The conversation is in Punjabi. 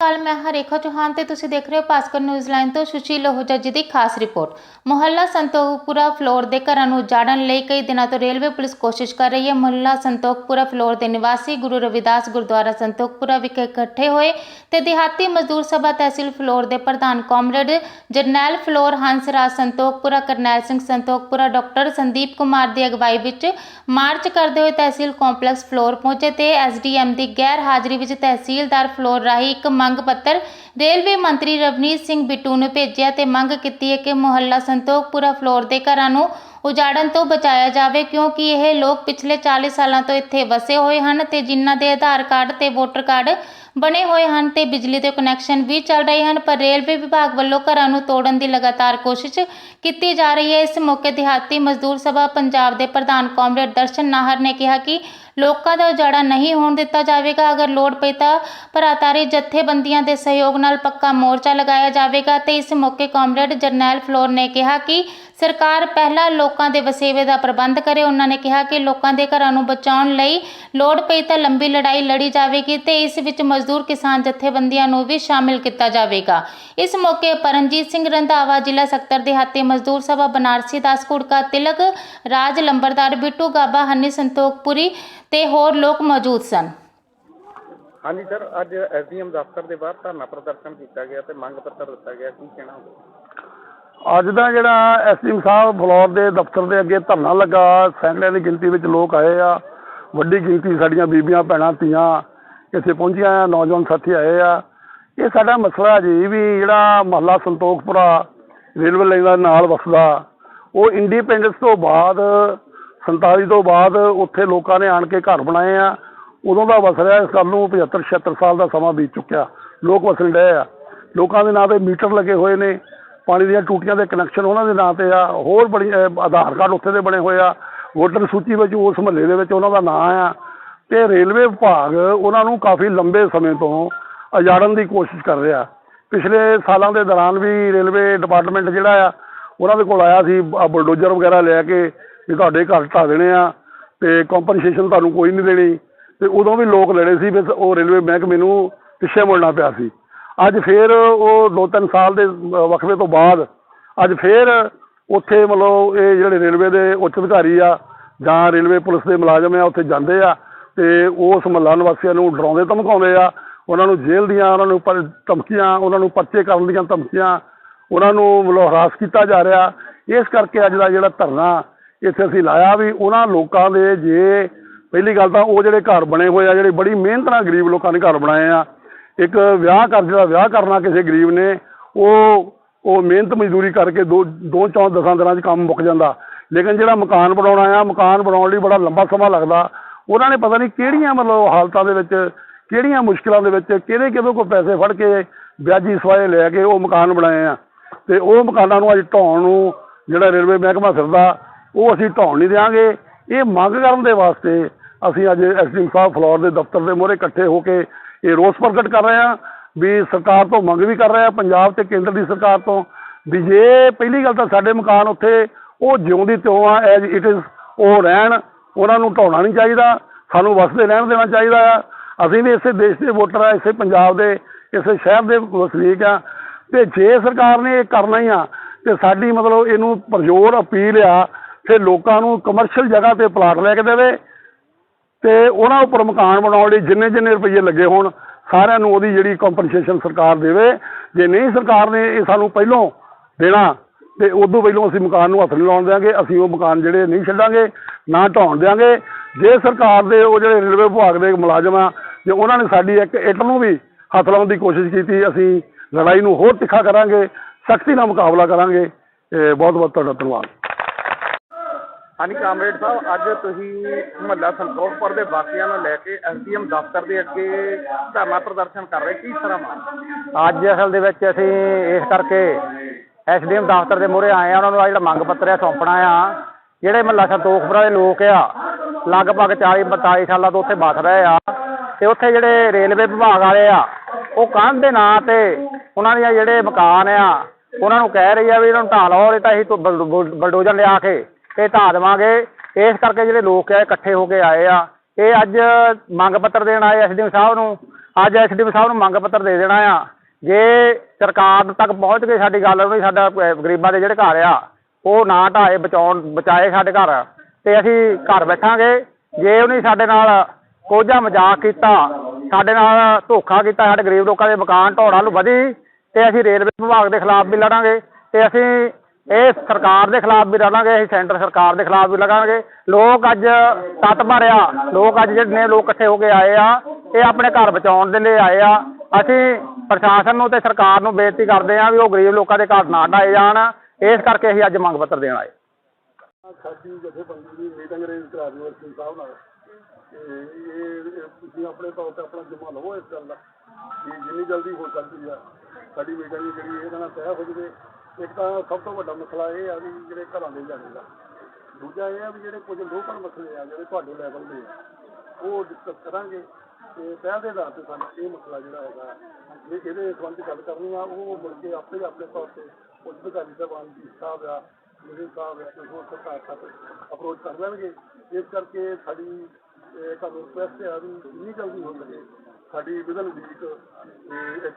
ਕੱਲ ਮੈਂ ਹਰੇਖਾ ਚੌਹਾਨ ਤੇ ਤੁਸੀਂ ਦੇਖ ਰਹੇ ਹੋ ਭਾਸਕਰ ਨਿਊਜ਼ ਤੋਂ ਸੁਸ਼ੀਲ ਲੋਹਜਾ ਜੀ ਦੀ ਖਾਸ ਰਿਪੋਰਟ। ਮੁਹੱਲਾ ਸੰਤੋਖਪੁਰਾ ਫਲੋਰ ਦੇ ਘਰਾਂ ਨੂੰ ਉਜਾੜਨ ਲਈ ਕਈ ਦਿਨਾਂ ਤੋਂ ਰੇਲਵੇ ਪੁਲਿਸ ਕੋਸ਼ਿਸ਼ ਕਰ ਰਹੀ ਹੈ। ਮੁਹੱਲਾ ਸੰਤੋਖਪੁਰਾ ਫਲੋਰ ਦੇ ਨਿਵਾਸੀ ਗੁਰੂ ਰਵਿਦਾਸ ਗੁਰਦੁਆਰਾ ਸੰਤੋਖਪੁਰਾ ਵਿਖੇ ਇਕੱਠੇ ਹੋਏ ਤੇ ਦਿਹਾਤੀ ਮਜ਼ਦੂਰ ਸਭਾ ਤਹਿਸੀਲ ਫਲੋਰ ਦੇ ਪ੍ਰਧਾਨ ਕਾਮਰੇਡ ਜਰਨੈਲ ਫਲੋਰ ਹੰਸਰਾਜ ਸੰਤੋਖਪੁਰਾ, ਕਰਨੈਲ ਸਿੰਘ ਸੰਤੋਖਪੁਰਾ, ਡਾਕਟਰ ਸੰਦੀਪ ਕੁਮਾਰ ਦੀ ਅਗਵਾਈ ਵਿੱਚ ਮਾਰਚ ਕਰਦੇ ਹੋਏ ਤਹਿਸੀਲ ਕੰਪਲੈਕਸ ਫਲੋਰ ਪਹੁੰਚੇ ਤੇ ਐਸਡੀਐਮ ਦੀ ਗੈਰ ਹਾਜ਼ਰੀ ਵਿੱਚ ਤਹਿਸੀਲਦਾਰ ਫਲੋਰ ਰਾਹੀਂ ਇੱਕ ਮੰਗ ਪੱਤਰ ਰੇਲਵੇ ਮੰਤਰੀ ਰਵਨੀਤ ਸਿੰਘ ਬਿੱਟੂ ਨੂੰ ਭੇਜਿਆ ਤੇ ਮੰਗ ਕੀਤੀ ਹੈ ਕਿ ਮੁਹੱਲਾ ਸੰਤੋਖਪੁਰਾ ਫਲੋਰ ਦੇ ਘਰਾਂ ਨੂੰ ਉਜਾੜਨ ਤੋਂ ਬਚਾਇਆ ਜਾਵੇ, ਕਿਉਂਕਿ ਇਹ ਲੋਕ ਪਿਛਲੇ 40 ਸਾਲਾਂ ਤੋਂ ਇੱਥੇ ਵਸੇ ਹੋਏ ਹਨ ਤੇ ਜਿਨ੍ਹਾਂ ਦੇ ਆਧਾਰ ਕਾਰਡ ਤੇ ਵੋਟਰ ਕਾਰਡ ਬਣੇ ਹੋਏ ਹਨ ਤੇ ਬਿਜਲੀ ਦੇ ਕਨੈਕਸ਼ਨ ਵੀ ਚੱਲ ਰਹੇ ਹਨ, ਪਰ ਰੇਲਵੇ ਵਿਭਾਗ ਵੱਲੋਂ ਘਰਾਂ ਨੂੰ ਤੋੜਨ ਦੀ ਲਗਾਤਾਰ ਕੋਸ਼ਿਸ਼ ਕੀਤੀ ਜਾ ਰਹੀ ਹੈ। ਇਸ ਮੌਕੇ ਦਿਹਾਤੀ ਮਜ਼ਦੂਰ ਸਭਾ ਪੰਜਾਬ ਦੇ ਪ੍ਰਧਾਨ ਕਾਮਰੇਡ ਦਰਸ਼ਨ ਨਾਹਰ ਨੇ ਕਿਹਾ ਕਿ ਲੋਕਾਂ ਦਾ ਉਜਾੜਾ ਨਹੀਂ ਹੋਣ ਦਿੱਤਾ ਜਾਵੇਗਾ। ਅਗਰ ਲੋੜ ਪਈ ਤਾਂ ਭਰਾਤਾਰੀ ਜਥੇਬੰਦੀਆਂ ਦੇ ਸਹਿਯੋਗ ਨਾਲ ਪੱਕਾ ਮੋਰਚਾ ਲਗਾਇਆ ਜਾਵੇਗਾ ਤੇ ਇਸ ਮੌਕੇ ਕਾਮਰੇਡ ਜਰਨੈਲ ਫਲੋਰ ਨੇ ਕਿਹਾ ਕਿ ਸਰਕਾਰ ਪਹਿਲਾਂ ਲੋਕਾਂ ਦੇ ਵਸੇਵੇ ਦਾ ਪ੍ਰਬੰਧ ਕਰੇ। ਉਹਨਾਂ ਨੇ ਕਿਹਾ ਕਿ ਲੋਕਾਂ ਦੇ ਘਰਾਂ ਨੂੰ ਬਚਾਉਣ ਲਈ ਲੋੜ ਪਈ ਤਾਂ ਲੰਬੀ ਲੜਾਈ ਲੜੀ ਜਾਵੇਗੀ ਤੇ ਇਸ ਵਿੱਚ ਮਜ਼ਦੂਰ ਕਿਸਾਨ ਜਥੇਬੰਦੀਆਂ ਨੂੰ ਵੀ ਸ਼ਾਮਿਲ ਕੀਤਾ ਜਾਵੇਗਾ। ਇਸ ਮੌਕੇ ਪਰਮਜੀਤ ਸਿੰਘ ਰੰਧਾਵਾ, ਜ਼ਿਲ੍ਹਾ ਸਕੱਤਰ ਦਿਹਾਤੀ ਮਜ਼ਦੂਰ ਸਭਾ, ਬਨਾਰਸੀ ਦਾਸ ਕੁੜਕਾ ਤਿਲਕ, ਰਾਜ ਲੰਬਰਦਾਰ, ਬਿੱਟੂ ਗਾਬਾ, ਹੰਨੀ ਸੰਤੋਖਪੁਰੀ ਤੇ ਹੋਰ ਲੋਕ ਮੌਜੂਦ ਸਨ। ਹਾਂਜੀ ਸਰ ਅੱਜ ਐਸਡੀਐਮ ਦਫ਼ਤਰ ਦੇ ਬਾਹਰ ਧਰਨਾ ਪ੍ਰਦਰਸ਼ਨ ਕੀਤਾ ਗਿਆ ਤੇ ਮੰਗ ਪੱਤਰ ਦਿੱਤਾ ਗਿਆ। ਕੀ ਕਹਿਣਾ ਹੋਵੇ ਅੱਜ ਦਾ ਜਿਹੜਾ ਐਸਡੀਐਮ ਸਾਹਿਬ ਫਲੋਰ ਦੇ ਦਫ਼ਤਰ ਦੇ ਅੱਗੇ ਧਰਨਾ ਲੱਗਾ ਸੈਂਕੜਿਆਂ ਦੀ ਗਿਣਤੀ ਵਿੱਚ ਲੋਕ ਆਏ ਆ। ਵੱਡੀ ਗਿਣਤੀ ਸਾਡੀਆਂ ਬੀਬੀਆਂ ਭੈਣਾਂ ਧੀਆਂ ਇੱਥੇ ਪਹੁੰਚੀਆਂ ਆ ਨੌਜਵਾਨ ਸਾਥੀ ਆਏ ਆ। ਇਹ ਸਾਡਾ ਮਸਲਾ ਜੀ ਵੀ ਜਿਹੜਾ ਮਹੱਲਾ ਸੰਤੋਖਪੁਰਾ ਰੇਲਵੇ ਲਾਈਨ ਦੇ ਨਾਲ ਵਸਦਾ ਉਹ ਇੰਡੀਪੈਂਡੈਂਸ ਤੋਂ ਬਾਅਦ 47 ਤੋਂ ਬਾਅਦ ਉੱਥੇ ਲੋਕਾਂ ਨੇ ਆਣ ਕੇ ਘਰ ਬਣਾਏ ਆ। ਉਦੋਂ ਦਾ ਵਸ ਰਿਹਾ ਇਸ ਗੱਲ ਨੂੰ 75 76 ਸਾਲ ਦਾ ਸਮਾਂ ਬੀਤ ਚੁੱਕਿਆ। ਲੋਕ ਵਸਣ ਡਏ ਆ। ਲੋਕਾਂ ਦੇ ਨਾਂ ਤੇ ਮੀਟਰ ਲੱਗੇ ਹੋਏ ਨੇ। ਪਾਣੀ ਦੀਆਂ ਟੂਟੀਆਂ ਦੇ ਕਨੈਕਸ਼ਨ ਉਹਨਾਂ ਦੇ ਨਾਂ ਤੇ ਆ। ਹੋਰ ਬੜੀ ਆਧਾਰ ਕਾਰਡ ਉੱਥੇ ਦੇ ਬਣੇ ਹੋਏ ਆ। ਵੋਟਰ ਸੂਚੀ ਵਿੱਚ ਉਸ ਮਹੱਲੇ ਦੇ ਵਿੱਚ ਉਹਨਾਂ ਦਾ ਨਾਂ ਆ। ਤੇ ਰੇਲਵੇ ਵਿਭਾਗ ਉਹਨਾਂ ਨੂੰ ਕਾਫੀ ਲੰਬੇ ਸਮੇਂ ਤੋਂ ਉਜਾੜਨ ਦੀ ਕੋਸ਼ਿਸ਼ ਕਰ ਰਿਹਾ। ਪਿਛਲੇ ਸਾਲਾਂ ਦੇ ਦੌਰਾਨ ਵੀ ਰੇਲਵੇ ਡਿਪਾਰਟਮੈਂਟ ਜਿਹੜਾ ਆ, ਉਹਨਾਂ ਦੇ ਕੋਲ ਆਇਆ ਸੀ ਬਲਡੋਜਰ ਵਗੈਰਾ ਲੈ ਕੇ। ਵੀ ਤੁਹਾਡੇ ਘਰ ਢਾਹ ਦੇਣੇ ਆ ਅਤੇ ਕੰਪਨਸੇਸ਼ਨ ਤੁਹਾਨੂੰ ਕੋਈ ਨਹੀਂ ਦੇਣੀ। ਅਤੇ ਉਦੋਂ ਵੀ ਲੋਕ ਲੜੇ ਸੀ ਫਿਰ ਉਹ ਰੇਲਵੇ ਮਹਿਕਮੇ ਨੂੰ ਪਿੱਛੇ ਮੁੜਨਾ ਪਿਆ ਸੀ। ਅੱਜ ਫਿਰ ਉਹ ਦੋ ਤਿੰਨ ਸਾਲ ਦੇ ਵਕਫੇ ਤੋਂ ਬਾਅਦ ਅੱਜ ਫਿਰ ਉੱਥੇ ਮਤਲਬ ਇਹ ਜਿਹੜੇ ਰੇਲਵੇ ਦੇ ਉੱਚ ਅਧਿਕਾਰੀ ਆ ਜਾਂ ਰੇਲਵੇ ਪੁਲਿਸ ਦੇ ਮੁਲਾਜ਼ਮ ਆ, ਉੱਥੇ ਜਾਂਦੇ ਆ ਅਤੇ ਉਸ ਮਹੱਲਾ ਨਿਵਾਸੀਆਂ ਨੂੰ ਡਰਾਉਂਦੇ, ਧਮਕਾਉਂਦੇ ਆ। ਉਹਨਾਂ ਨੂੰ ਜੇਲ੍ਹ ਦੀਆਂ ਉਹਨਾਂ ਨੂੰ ਪਰ ਧਮਕੀਆਂ, ਉਹਨਾਂ ਨੂੰ ਪਰਚੇ ਕਰਨ ਦੀਆਂ ਧਮਕੀਆਂ, ਉਹਨਾਂ ਨੂੰ ਮਤਲਬ ਹਰਾਸ ਕੀਤਾ ਜਾ ਰਿਹਾ। ਇਸ ਕਰਕੇ ਅੱਜ ਦਾ ਜਿਹੜਾ ਧਰਨਾ ਇੱਥੇ ਅਸੀਂ ਲਾਇਆ ਵੀ ਉਹਨਾਂ ਲੋਕਾਂ ਦੇ ਜੇ ਪਹਿਲੀ ਗੱਲ ਤਾਂ ਉਹ ਜਿਹੜੇ ਘਰ ਬਣੇ ਹੋਏ ਆ, ਜਿਹੜੇ ਬੜੀ ਮਿਹਨਤ ਨਾਲ ਗਰੀਬ ਲੋਕਾਂ ਨੇ ਘਰ ਬਣਾਏ ਆ, ਇੱਕ ਵਿਆਹ ਕਰ, ਜਿਹੜਾ ਵਿਆਹ ਕਰਨਾ ਕਿਸੇ ਗਰੀਬ ਨੇ, ਉਹ ਉਹ ਮਿਹਨਤ ਮਜ਼ਦੂਰੀ ਕਰਕੇ ਦੋ ਦੋ ਚੌਂ ਦਸਾਂ ਦਿਨਾਂ 'ਚ ਕੰਮ ਮੁੱਕ ਜਾਂਦਾ। ਲੇਕਿਨ ਜਿਹੜਾ ਮਕਾਨ ਬਣਾਉਣਾ ਆ ਮਕਾਨ ਬਣਾਉਣ ਲਈ ਬੜਾ ਲੰਬਾ ਸਮਾਂ ਲੱਗਦਾ। ਉਹਨਾਂ ਨੇ ਪਤਾ ਨਹੀਂ ਕਿਹੜੀਆਂ ਮਤਲਬ ਹਾਲਤਾਂ ਦੇ ਵਿੱਚ, ਕਿਹੜੀਆਂ ਮੁਸ਼ਕਲਾਂ ਦੇ ਵਿੱਚ ਕਿਹਦੇ ਕਿਹਦੇ ਕੋਲ ਪੈਸੇ ਫੜ ਕੇ ਵਿਆਜੀ ਸਵਾਏ ਲੈ ਕੇ ਉਹ ਮਕਾਨ ਬਣਾਏ ਆ। ਤੇ ਉਹ ਮਕਾਨਾਂ ਨੂੰ ਅੱਜ ਢਾਉਣ ਨੂੰ ਜਿਹੜਾ ਰੇਲਵੇ ਮਹਿਕਮਾ ਫਿਰਦਾ ਉਹ ਅਸੀਂ ਢਾਉਣ ਨਹੀਂ ਦਿਆਂਗੇ। ਇਹ ਮੰਗ ਕਰਨ ਦੇ ਵਾਸਤੇ ਅਸੀਂ ਅੱਜ ਐਸਡੀ ਸਾਹਿਬ ਫਲੋਰ ਦੇ ਦਫ਼ਤਰ ਦੇ ਮੂਹਰੇ ਇਕੱਠੇ ਹੋ ਕੇ ਇਹ ਰੋਸ ਪ੍ਰਗਟ ਕਰ ਰਹੇ ਹਾਂ ਵੀ ਸਰਕਾਰ ਤੋਂ ਮੰਗ ਵੀ ਕਰ ਰਹੇ ਹਾਂ, ਪੰਜਾਬ ਤੇ ਕੇਂਦਰ ਦੀ ਸਰਕਾਰ ਤੋਂ, ਵੀ ਜੇ ਪਹਿਲੀ ਗੱਲ ਤਾਂ ਸਾਡੇ ਮਕਾਨ ਉੱਥੇ ਉਹ ਜਿਉਂਦੀ ਤਿਉਂ ਆ ਐਜ਼ ਇਟ ਇਜ਼ ਉਹ ਰਹਿਣ, ਉਹਨਾਂ ਨੂੰ ਢਾਉਣਾ ਨਹੀਂ ਚਾਹੀਦਾ, ਸਾਨੂੰ ਵਸਦੇ ਰਹਿਣ ਦੇਣਾ ਚਾਹੀਦਾ ਆ। ਅਸੀਂ ਵੀ ਇਸੇ ਦੇਸ਼ ਦੇ ਵੋਟਰ ਆ, ਇਸੇ ਪੰਜਾਬ ਦੇ, ਇਸੇ ਸ਼ਹਿਰ ਦੇ ਵਸਨੀਕ ਆ। ਤੇ ਜੇ ਸਰਕਾਰ ਨੇ ਇਹ ਕਰਨਾ ਹੀ ਆ, ਤੇ ਸਾਡੀ ਮਤਲਬ ਇਹਨੂੰ ਪਰਜ਼ੋਰ ਅਪੀਲ ਆ ਇੱਥੇ ਲੋਕਾਂ ਨੂੰ ਕਮਰਸ਼ੀਅਲ ਜਗ੍ਹਾ ਤੇ ਪਲਾਟ ਲੈ ਕੇ ਦੇਵੇ ਤੇ ਉਹਨਾਂ ਉੱਪਰ ਮਕਾਨ ਬਣਾਉਣ ਲਈ ਜਿੰਨੇ ਜਿੰਨੇ ਰੁਪਏ ਲੱਗੇ ਹੋਣ, ਸਾਰਿਆਂ ਨੂੰ ਉਹਦੀ ਜਿਹੜੀ ਕੰਪਨਸੇਸ਼ਨ ਸਰਕਾਰ ਦੇਵੇ। ਜੇ ਨਹੀਂ ਸਰਕਾਰ ਨੇ ਇਹ ਸਾਨੂੰ ਪਹਿਲੋਂ ਦੇਣਾ, ਤੇ ਉਦੋਂ ਪਹਿਲੋਂ ਅਸੀਂ ਮਕਾਨ ਨੂੰ ਹੱਥ ਨਹੀਂ ਲਾਉਣ ਦਿਆਂਗੇ, ਅਸੀਂ ਉਹ ਮਕਾਨ ਜਿਹੜੇ ਨਹੀਂ ਛੱਡਾਂਗੇ, ਨਾ ਢਾਉਣ ਦਿਆਂਗੇ। ਜੇ ਸਰਕਾਰ ਦੇ ਉਹ ਜਿਹੜੇ ਰੇਲਵੇ ਵਿਭਾਗ ਦੇ ਮੁਲਾਜ਼ਮ ਆ, ਜੇ ਉਹਨਾਂ ਨੇ ਸਾਡੀ ਇੱਕ ਇੱਟ ਨੂੰ ਵੀ ਹੱਥ ਲਾਉਣ ਦੀ ਕੋਸ਼ਿਸ਼ ਕੀਤੀ, ਅਸੀਂ ਲੜਾਈ ਨੂੰ ਹੋਰ ਤਿੱਖਾ ਕਰਾਂਗੇ, ਸਖਤੀ ਨਾਲ ਮੁਕਾਬਲਾ ਕਰਾਂਗੇ। ਇਹ ਬਹੁਤ ਬਹੁਤ ਤੁਹਾਡਾ ਧੰਨਵਾਦ। ਹਾਂਜੀ, ਕਾਮਰੇਡ ਸਾਹਿਬ, ਅੱਜ ਤੁਸੀਂ ਮਹੱਲਾ ਸੰਤੋਖਪੁਰ ਦੇ ਵਾਸੀਆਂ ਨੂੰ ਲੈ ਕੇ ਐਸਡੀਐਮ ਦਫ਼ਤਰ ਦੇ ਅੱਗੇ ਧਰਨਾ ਪ੍ਰਦਰਸ਼ਨ ਕਰ ਰਹੇ, ਕੀ ਤਰ੍ਹਾਂ ਮਾਨ? ਅੱਜ ਅਸਲ ਦੇ ਵਿੱਚ ਅਸੀਂ ਇਸ ਕਰਕੇ ਐਸਡੀਐਮ ਦਫ਼ਤਰ ਦੇ ਮੂਹਰੇ ਆਏ ਆ ਉਹਨਾਂ ਨੂੰ ਆ ਜਿਹੜਾ ਮੰਗ ਪੱਤਰ ਆ ਸੌਂਪਣਾ ਆ, ਜਿਹੜੇ ਮਹੱਲਾ ਸੰਤੋਖਪੁਰਾ ਦੇ ਲੋਕ ਆ, ਲਗਭਗ 40 42 ਸਾਲਾਂ ਤੋਂ ਉੱਥੇ ਵੱਸ ਰਹੇ ਆ, ਤੇ ਉੱਥੇ ਜਿਹੜੇ ਰੇਲਵੇ ਵਿਭਾਗ ਵਾਲੇ ਆ, ਉਹ ਕੰਧ ਦੇ ਨਾਂ ਤੇ ਉਹਨਾਂ ਦੀਆਂ ਜਿਹੜੇ ਮਕਾਨ ਆ, ਉਹਨਾਂ ਨੂੰ ਕਹਿ ਰਹੀ ਆ ਵੀ ਇਹਨਾਂ ਨੂੰ ਢਾਹ ਲਓ, ਨਹੀਂ ਤਾਂ ਅਸੀਂ ਬਲ- ਬੁਲ- ਬਲਡੋਜ਼ਰ ਲਿਆ ਕੇ ਤੇ ਢਾਹ ਦੇਵਾਂਗੇ। ਇਸ ਕਰਕੇ ਜਿਹੜੇ ਲੋਕ ਆ ਇਕੱਠੇ ਹੋ ਕੇ ਆਏ ਆ। ਇਹ ਅੱਜ ਮੰਗ ਪੱਤਰ ਦੇਣ ਆਏ ਐਸਡੀਐਮ ਸਾਹਿਬ ਨੂੰ। ਅੱਜ ਐਸਡੀਐਮ ਸਾਹਿਬ ਨੂੰ ਮੰਗ ਪੱਤਰ ਦੇ ਦੇਣਾ ਆ। ਜੇ ਸਰਕਾਰ ਤੱਕ ਪਹੁੰਚ ਕੇ ਸਾਡੀ ਗੱਲ ਉਹਨੇ ਸਾਡਾ ਗਰੀਬਾਂ ਦੇ ਜਿਹੜੇ ਘਰ ਆ, ਉਹ ਨਾ ਢਾਏ ਬਚਾਉਣ, ਬਚਾਏ ਸਾਡੇ ਘਰ, ਤੇ ਅਸੀਂ ਘਰ ਬੈਠਾਂਗੇ। ਜੇ ਉਹਨੇ ਸਾਡੇ ਨਾਲ ਕੋਝਾ ਮਜ਼ਾਕ ਕੀਤਾ, ਸਾਡੇ ਨਾਲ ਧੋਖਾ ਕੀਤਾ, ਸਾਡੇ ਗਰੀਬ ਲੋਕਾਂ ਦੇ ਮਕਾਨ ਢੋੜਾਂ ਨੂੰ ਵਧੀ, ਤੇ ਅਸੀਂ ਰੇਲਵੇ ਵਿਭਾਗ ਦੇ ਖਿਲਾਫ ਵੀ ਲੜਾਂਗੇ। ਤੇ ਅਸੀਂ ਇਹ ਸਰਕਾਰ ਦੇ ਖਿਲਾਫ ਵੀ ਲੜਾਂਗੇ ਅਸੀਂ ਸੈਂਟਰ ਸਰਕਾਰ ਦੇ ਖਿਲਾਫ ਵੀ ਲੜਾਂਗੇ ਲੋਕ ਅੱਜ ਤੱਤ ਭਰਿਆ ਲੋਕ ਅੱਜ ਜਿਹੜੇ ਨੇ ਲੋਕ ਇਕੱਠੇ ਹੋ ਕੇ ਆਏ ਆ, ਇਹ ਆਪਣੇ ਘਰ ਬਚਾਉਣ ਦੇ ਲਈ ਆਏ ਆ। ਅਸੀਂ ਪ੍ਰਸ਼ਾਸਨ ਨੂੰ ਤੇ ਸਰਕਾਰ ਨੂੰ ਬੇਨਤੀ ਕਰਦੇ ਆ ਵੀ ਉਹ ਗਰੀਬ ਲੋਕਾਂ ਦੇ ਘਰ ਨਾ ਢਾਏ ਜਾਣ। ਇਸ ਕਰਕੇ ਅਸੀਂ ਅੱਜ ਮੰਗ ਪੱਤਰ ਦੇਣ ਆਏ। ਸਾਡੀ ਜਥੇਬੰਦੀ ਦੀ ਮੀਟਿੰਗ ਅਰੇਂਜ ਕਰਾ ਦਿਓ ਐਸਪੀ ਸਾਹਿਬ ਨਾਲ। ਇਹ ਤੁਸੀਂ ਆਪਣੇ ਤੌਰ ਤੇ ਆਪਣਾ ਜਮਾ ਲਵੋ ਇਸ ਗੱਲ ਦਾ। ਜਿੰਨੀ ਜਲਦੀ ਹੋ ਸਕਦੀ ਆ। ਸਾਡੀ ਮੀਟਿੰਗ ਜਿਹੜੀ ਇਹਦੇ ਨਾਲ ਤੈਅ ਹੋ ਜਵੇ। ਇੱਕ ਤਾਂ ਸਭ ਤੋਂ ਵੱਡਾ ਮਸਲਾ ਇਹ ਆ ਵੀ ਜਿਹੜੇ ਘਰਾਂ ਦੇ ਜਾਣੇ ਦਾ। ਦੂਜਾ ਇਹ ਆ ਵੀ ਜਿਹੜੇ ਕੁਝ ਲੋਕਲ ਮਸਲੇ ਆ, ਜਿਹੜੇ ਤੁਹਾਡੇ ਲੈਵਲ ਦੇ ਆ, ਉਹ ਡਿਸਕਸ ਕਰਾਂਗੇ ਤੇ ਪਹਿਲ ਦੇ ਆਧਾਰ ਤੇ ਸਾਨੂੰ ਇਹ ਮਸਲਾ ਜਿਹੜਾ ਹੈਗਾ ਜੇ ਇਹਦੇ ਸੰਬੰਧ ਗੱਲ ਕਰਨੀ ਆ, ਉਹ ਮੁੜ ਕੇ ਆਪੇ ਆਪਣੇ ਤੌਰ ਤੇ ਉੱਚ ਅਧਿਕਾਰੀ ਸਾਹਿਬਾਨ, ਜੀ ਸਾਹਿਬ ਆ ਮੇਰੇ ਸਾਹਿਬ ਆ, ਤੇ ਹੋਰ ਸਰਕਾਰ ਤੱਕ ਅਪਰੋਚ ਕਰ ਲੈਣਗੇ। ਇਸ ਕਰਕੇ ਸਾਡੀ ਤੁਹਾਨੂੰ ਰਿਕੁਐਸਟ ਹੈ ਵੀ ਜਿੰਨੀ ਜਲਦੀ ਹੋ ਸਕੇ, ਸਾਡੀ ਵਿਦਨ ਵੀਕ ਇਹ